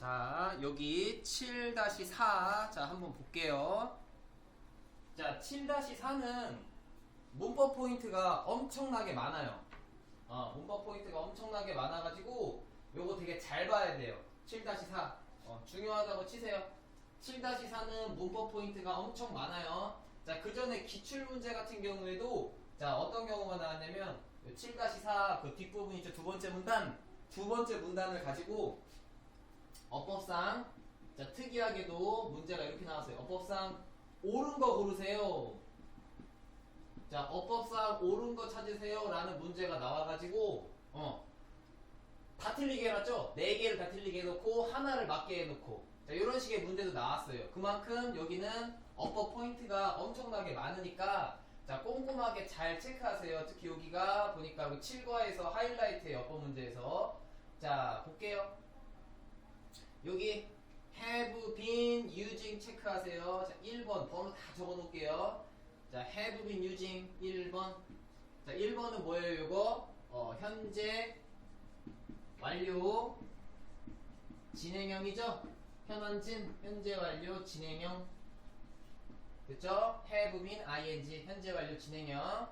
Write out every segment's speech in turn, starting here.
자, 여기 7-4. 자, 한번 볼게요. 자, 7-4는 문법 포인트가 엄청나게 많아요. 어, 문법 포인트가 엄청나게 많아가지고 요거 되게 잘 봐야 돼요. 7-4. 어, 중요하다고 치세요. 7-4는 문법 포인트가 엄청 많아요. 자, 그 전에 기출 문제 같은 경우에도 자, 어떤 경우가 나왔냐면 7-4 그 뒷부분 있죠. 두 번째 문단. 두 번째 문단을 가지고 어법상 자, 특이하게도 문제가 이렇게 나왔어요. 어법상 옳은 거 고르세요. 자, 어법상 옳은 거 찾으세요. 라는 문제가 나와가지고, 어, 다 틀리게 해놨죠? 네 개를 다 틀리게 해놓고, 하나를 맞게 해놓고. 자, 이런 식의 문제도 나왔어요. 그만큼 여기는 어법 포인트가 엄청나게 많으니까, 자, 꼼꼼하게 잘 체크하세요. 특히 여기가 보니까 7과에서 하이라이트의 어법 문제에서. 자, 볼게요. 여기 have been using 체크하세요. 자, 1번 번호 다 적어 놓을게요. 자, have been using 1번. 자, 1번은 뭐예요, 요거? 어, 현재 완료 진행형이죠? 현원진 현재 완료 진행형. 됐죠? have been ing 현재 완료 진행형.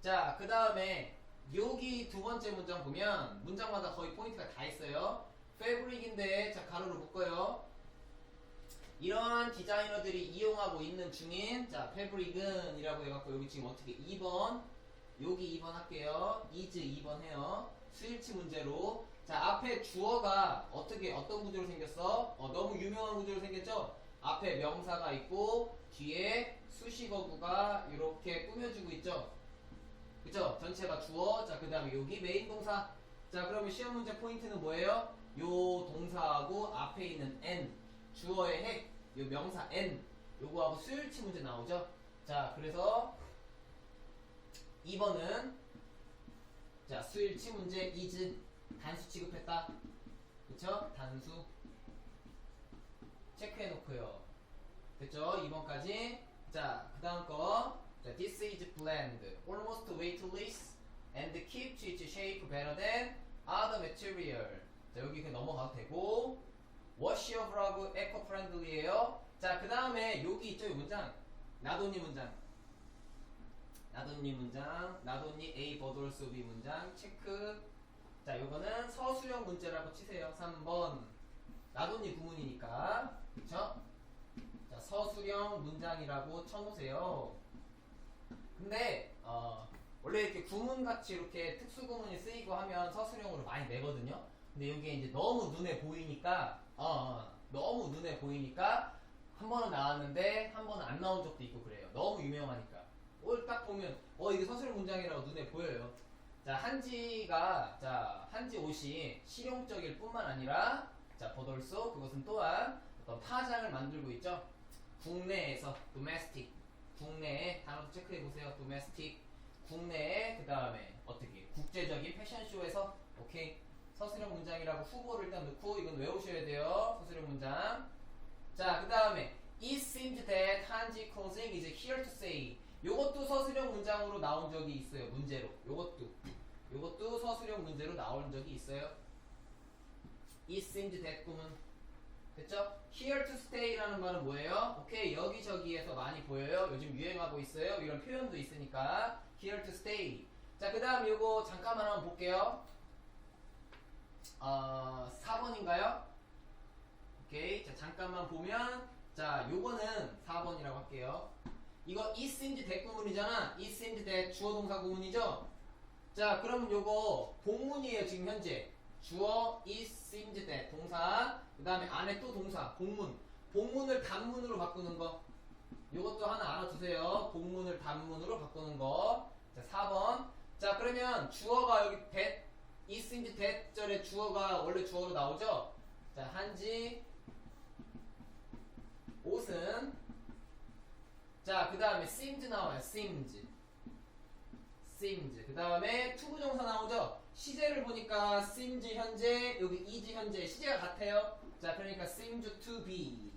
자, 그 다음에 여기 두 번째 문장 보면 문장마다 거의 포인트가 다 있어요. 패브릭인데 자 가로로 묶어요. 이러한 디자이너들이 이용하고 있는 중인 자 패브릭은 이라고 해갖고 여기 지금 어떻게 2번 여기 2번 할게요. 이즈 2번 해요. 수일치 문제로 자 앞에 주어가 어떻게 어떤 구조로 생겼어? 어, 너무 유명한 구조로 생겼죠? 앞에 명사가 있고 뒤에 수식어구가 이렇게 꾸며주고 있죠? 그쵸? 전체가 주어 자 그 다음에 여기 메인 동사 자 그러면 시험 문제 포인트는 뭐예요? 요 동사하고 앞에 있는 n 주어의 핵, 요 명사 n 요거하고 수일치 문제 나오죠? 자 그래서 2번은 자 수일치 문제 is 단수 취급했다 그쵸? 단수 체크해 놓고요 됐죠? 2번까지 자 그 다음 거 자, This is blend almost weightless and keeps its shape better than other material 자 여기 그냥 넘어가도 되고 washable eco friendly예요. 자 그 다음에 여기 있죠? 이 문장. 나돈니 문장. 나돈니 문장 나돈니 A 버돌스 B 문장 체크. 자 요거는 서술형 문제라고 치세요. 3번. 나돈니 구문이니까. 그쵸? 자 서술형 문장이라고 쳐놓으세요. 근데 어 원래 이렇게 구문같이 이렇게 특수구문이 쓰이고 하면 서술형으로 많이 내거든요. 근데 여기에 이제 너무 눈에 보이니까, 어, 어, 너무 눈에 보이니까, 한 번은 나왔는데, 한 번은 안 나온 적도 있고 그래요. 너무 유명하니까. 오늘 딱 보면, 어, 이게 서술형 문장이라고 눈에 보여요. 자, 한지가, 자, 한지 옷이 실용적일 뿐만 아니라, 자, 버돌소, 그것은 또한 어떤 파장을 만들고 있죠. 국내에서, domestic. 국내에, 단어도 체크해 보세요. domestic. 국내에 그 다음에 어떻게 국제적인 패션쇼에서 오케이 서술형 문장이라고 후보를 일단 넣고 이건 외우셔야 돼요 서술형 문장 자 그 다음에 It seems that 한지 closing is here to say 요것도 서술형 문장으로 나온 적이 있어요 문제로 요것도 요것도 서술형 문제로 나온 적이 있어요 It seems that 꿈은 됐죠? Here to stay라는 말은 뭐예요? 오케이 여기저기에서 많이 보여요. 요즘 유행하고 있어요. 이런 표현도 있으니까 here to stay. 자, 그 다음 요거 잠깐만 한번 볼게요. 어, 4번인가요? 오케이. 자, 잠깐만 보면 자, 요거는 4번이라고 할게요. 이거 is seemed that 구문이잖아. is seemed that 주어 동사 구문이죠? 자, 그러면 요거 본문이에요, 지금 현재. 주어 is seemed that 동사 그 다음에 안에 또 동사 본문 본문을 단문으로 바꾸는 거 요것도 하나 알아두세요 본문을 단문으로 바꾸는 거 자 4번 자 그러면 주어가 여기 that is seemed that 절에 주어가 원래 주어로 나오죠 자 한지 옷은 자 그 다음에 seems 나와요 seems seems. 그 다음에 투부정사 나오죠? 시제를 보니까 seems 현재, 여기 is 현재, 시제가 같아요. 자, 그러니까 seems to be.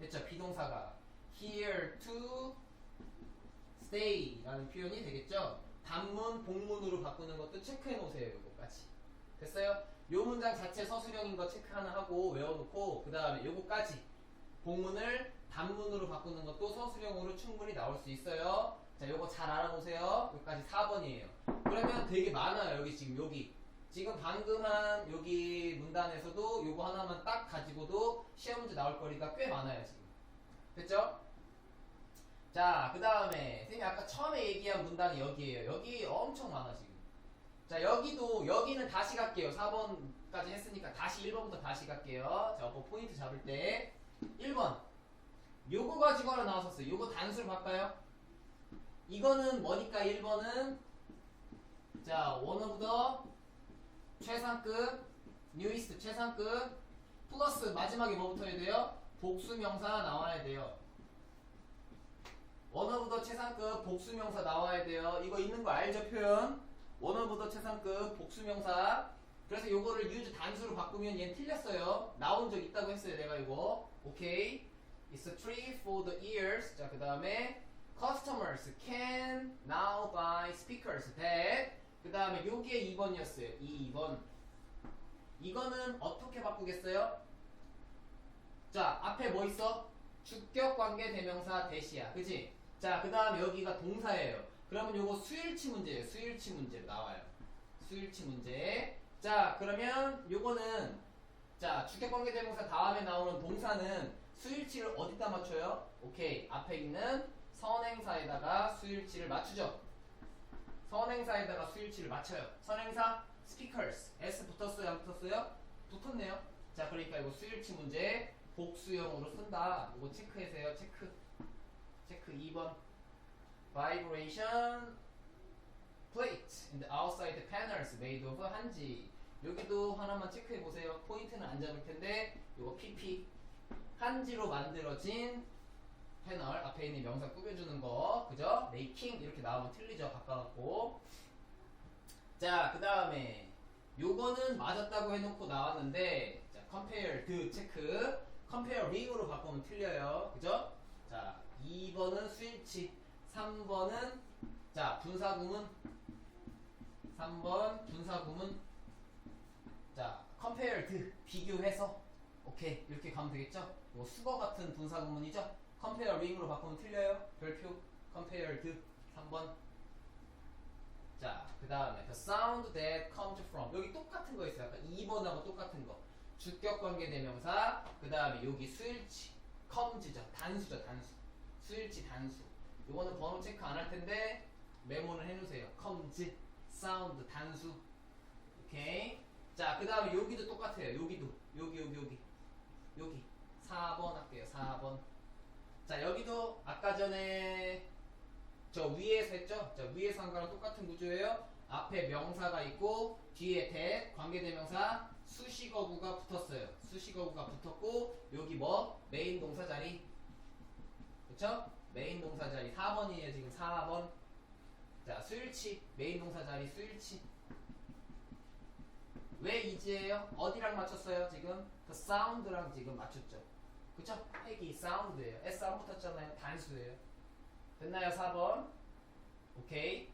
됐죠? 비동사가. here to stay 라는 표현이 되겠죠? 단문, 복문으로 바꾸는 것도 체크해 놓으세요. 요거까지. 됐어요? 요 문장 자체 서술형인 거 체크 하나 하고 외워놓고 그 다음에 요거까지 본문을 단문으로 바꾸는 것도 서술형으로 충분히 나올 수 있어요. 자, 요거 잘 알아보세요. 여기까지 4번이에요. 그러면 되게 많아요. 여기 지금 여기. 지금 방금 한 여기 문단에서도 요거 하나만 딱 가지고도 시험 문제 나올 거리가 꽤 많아요, 지금. 됐죠? 자, 그 다음에 선생님이 아까 처음에 얘기한 문단이 여기에요. 여기 엄청 많아, 지금. 자, 여기도 여기는 다시 갈게요. 4번까지 했으니까 다시 1번부터 다시 갈게요. 자, 뭐 포인트 잡을 때 1번. 요거 가지고 하나 나왔었어요. 요거 단수를 바꿔요. 이거는 뭐니까 1번은 자, 원 오브 더 최상급 뉴이스트 최상급 플러스 마지막에 뭐 붙어야 돼요? 복수명사 나와야 돼요. 원 오브 더 최상급 복수명사 나와야 돼요. 이거 있는 거 알죠 표현? 원 오브 더 최상급 복수명사. 그래서 요거를 유즈 단수로 바꾸면 얘는 틀렸어요. 나온 적 있다고 했어요. 내가 이거. 오케이. It's a tree for the ears. 자, 그 다음에 customers can now buy speakers that. 그 다음에 요게 2번이었어요. 이 2번. 이거는 어떻게 바꾸겠어요? 자, 앞에 뭐 있어? 주격 관계 대명사 대시야. 그지? 자, 그 다음에 여기가 동사예요. 그러면 요거 수일치 문제예요. 수일치 문제 나와요. 수일치 문제. 자, 그러면 요거는 자, 주격 관계 대명사 다음에 나오는 동사는 수일치를 어디다 맞춰요? 오케이. 앞에 있는 선행사에다가 수일치를 맞추죠. 선행사에다가 수일치를 맞춰요. 선행사 speakers. S 붙었어요? 안 붙었어요? 붙었네요. 자, 그러니까 이거 수일치 문제 복수형으로 쓴다. 이거 체크해세요. 체크. 체크 2번. vibration plate in the outside panels made of 한지. 여기도 하나만 체크해 보세요. 포인트는 안 잡을 텐데 이거 PP 한지로 만들어진 패널 앞에 있는 명사 꾸며주는 거 그죠? making 이렇게 나오면 틀리죠 가까웠고 자그 다음에 요거는 맞았다고 해놓고 나왔는데 자 compare the 체크 compare ring으로 바꾸면 틀려요 그죠? 자 2번은 스위치 3번은 자 분사구문 3번 분사구문 자 compare the 비교해서 오케이 이렇게 가면 되겠죠? 뭐 수거 같은 분사구문이죠? compare ring으로 바꾸면 틀려요 별표 compare the 3번 자, 그 다음에 the sound that comes from 여기 똑같은 거 있어요. 아까 2번하고 똑같은 거. 주격 관계 대명사. 그 다음에 여기 수일치 comes죠. 단수죠, 단수. 수일치 단수. 요거는 번호 체크 안 할 텐데 메모를 해놓으세요. comes, sound 단수. 오케이. 자, 그 다음에 여기도 똑같아요. 여기도 여기 여기 여기 여기 4번 할게요. 4번. 자, 여기도 아까 전에 저 위에서 했죠? 자, 위에서 한 거랑 똑같은 구조예요. 앞에 명사가 있고 뒤에 대 관계대명사 수식어구가 붙었어요. 수식어구가 붙었고 여기 뭐 메인 동사 자리. 그쵸? 메인 동사 자리 4번이에요. 지금 4번. 자, 수일치 메인 동사 자리 수일치. 왜 이지예요? 어디랑 맞췄어요? 지금 그 사운드랑 지금 맞췄죠. 그쵸? 핵이 사운드예요. S 안 붙었잖아요. 단수예요. 됐나요? 4번. 오케이.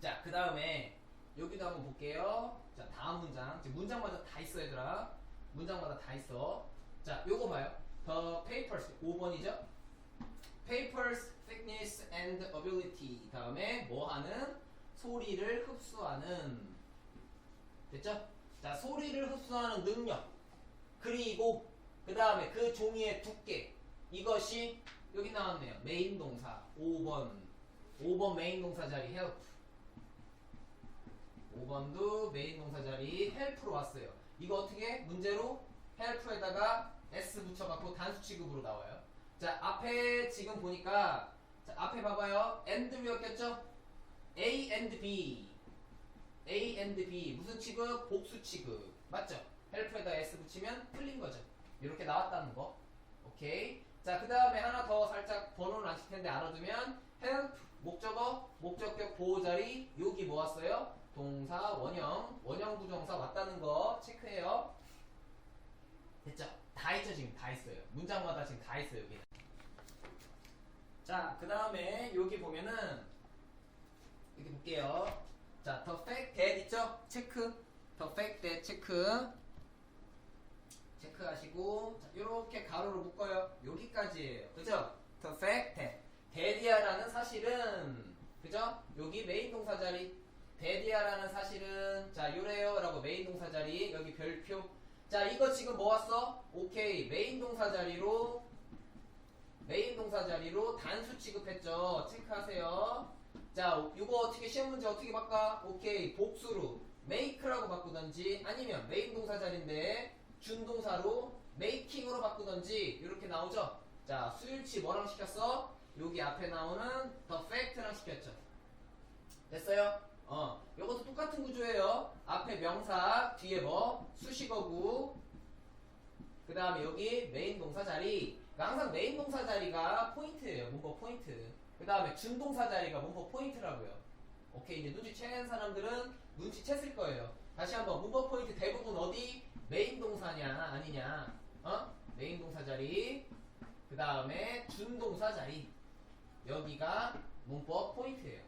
자, 그 다음에 여기도 한번 볼게요. 자, 다음 문장. 지금 문장마다 다 있어, 얘들아. 문장마다 다 있어. 자, 요거 봐요. The papers. 5번이죠? Papers, thickness and ability. 다음에 뭐 하는? 소리를 흡수하는. 됐죠? 자, 소리를 흡수하는 능력. 그리고 그 다음에 그 종이의 두께. 이것이 여기 나왔네요. 메인 동사 5번 5번 메인 동사 자리 help 5번도 메인 동사 자리 help로 왔어요. 이거 어떻게 문제로 help에다가 s 붙여갖고 단수 취급으로 나와요. 자 앞에 지금 보니까 자, 앞에 봐봐요. and 외웠겠죠? A and B A and B 무슨 취급? 복수 취급 맞죠? help에다 s 붙이면 틀린 거죠. 이렇게 나왔다는 거. 오케이. 자, 그 다음에 하나 더 살짝 번호는 안칠 텐데 알아두면 help 목적어 목적격 보호 자리 여기 뭐 왔어요? 동사 원형 원형 부정사 왔다는 거 체크해요. 됐죠? 다 있죠 지금 다 있어요. 문장마다 지금 다 있어요 여기. 자, 그 다음에 여기 보면은 여기 볼게요. 자, the fact that 있죠? 체크. the fact that 체크 체크하시고 자, 이렇게 가로로 묶어요. 여기까지예요. 그죠? The fact that 데디아라는 사실은 그죠? 여기 메인 동사 자리 데디아라는 사실은 자 요래요라고 메인 동사 자리 여기 별표 자 이거 지금 뭐 왔어? 오케이 메인 동사 자리로 메인 동사 자리로 단수 취급했죠. 체크하세요. 자 이거 어떻게 시험 문제 어떻게 바꿔? 오케이 복수로 make라고 바꾸던지 아니면 메인 동사 자리인데 준동사로 making으로 바꾸던지 이렇게 나오죠. 자 수일치 뭐랑 시켰어? 여기 앞에 나오는 the fact랑 시켰죠. 됐어요? 어, 요것도 똑같은 구조예요. 앞에 명사, 뒤에 뭐? 수식어구. 그 다음에 여기 메인 동사 자리. 그러니까 항상 메인 동사 자리가 포인트예요. 문법 포인트. 그 다음에 준동사 자리가 문법 포인트라고요. 오케이, 이제 눈치챈 사람들은 눈치챘을 거예요. 다시 한번 문법 포인트 대부분 어디? 메인 동사냐, 아니냐. 어? 메인 동사 자리. 그 다음에 준동사 자리. 여기가 문법 포인트예요.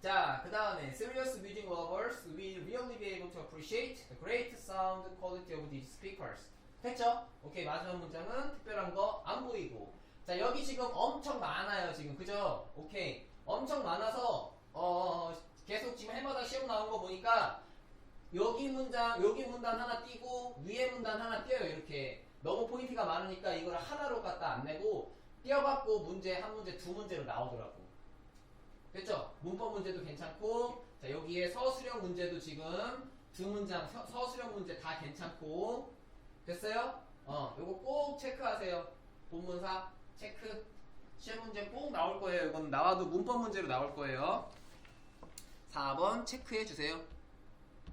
자, 그 다음에 serious music lovers will really be able to appreciate the great sound quality of these speakers. 됐죠? 오케이, 마지막 문장은 특별한 거 안 보이고. 자, 여기 지금 엄청 많아요, 지금. 그죠? 오케이. 엄청 많아서, 어, 계속 지금 해마다 시험 나온 거 보니까 여기 문장, 여기 문단 하나 띄고 위에 문단 하나 띄어요, 이렇게. 너무 포인트가 많으니까 이걸 하나로 갖다 안 내고 띄어갖고 문제 한 문제 두 문제로 나오더라고. 됐죠? 문법 문제도 괜찮고 자 여기에 서술형 문제도 지금 두 문장 서, 서술형 문제 다 괜찮고 됐어요? 어 요거 꼭 체크하세요. 본문사 체크. 시험 문제 꼭 나올 거예요. 이건 나와도 문법 문제로 나올 거예요. 4번 체크해 주세요